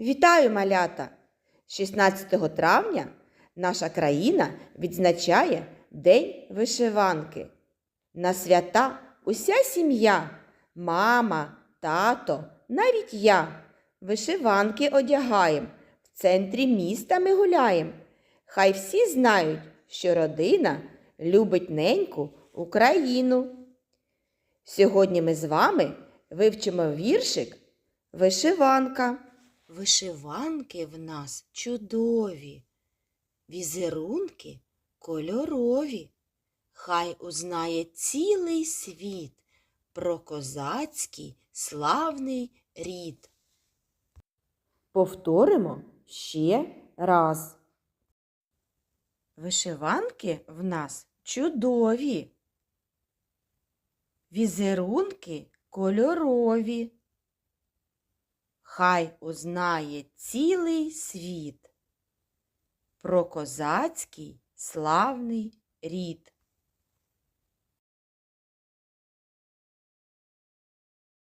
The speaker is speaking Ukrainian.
Вітаю, малята! 16 травня наша країна відзначає День вишиванки. На свята уся сім'я, мама, тато, навіть я. Вишиванки одягаєм, в центрі міста ми гуляєм. Хай всі знають, що родина любить неньку Україну. Сьогодні ми з вами вивчимо віршик Вишиванка. Вишиванки в нас чудові, візерунки кольорові. Хай узнає цілий світ про козацький славний рід. Повторимо ще раз. Вишиванки в нас чудові. Візерунки кольорові. Хай узнає цілий світ про козацький славний рід.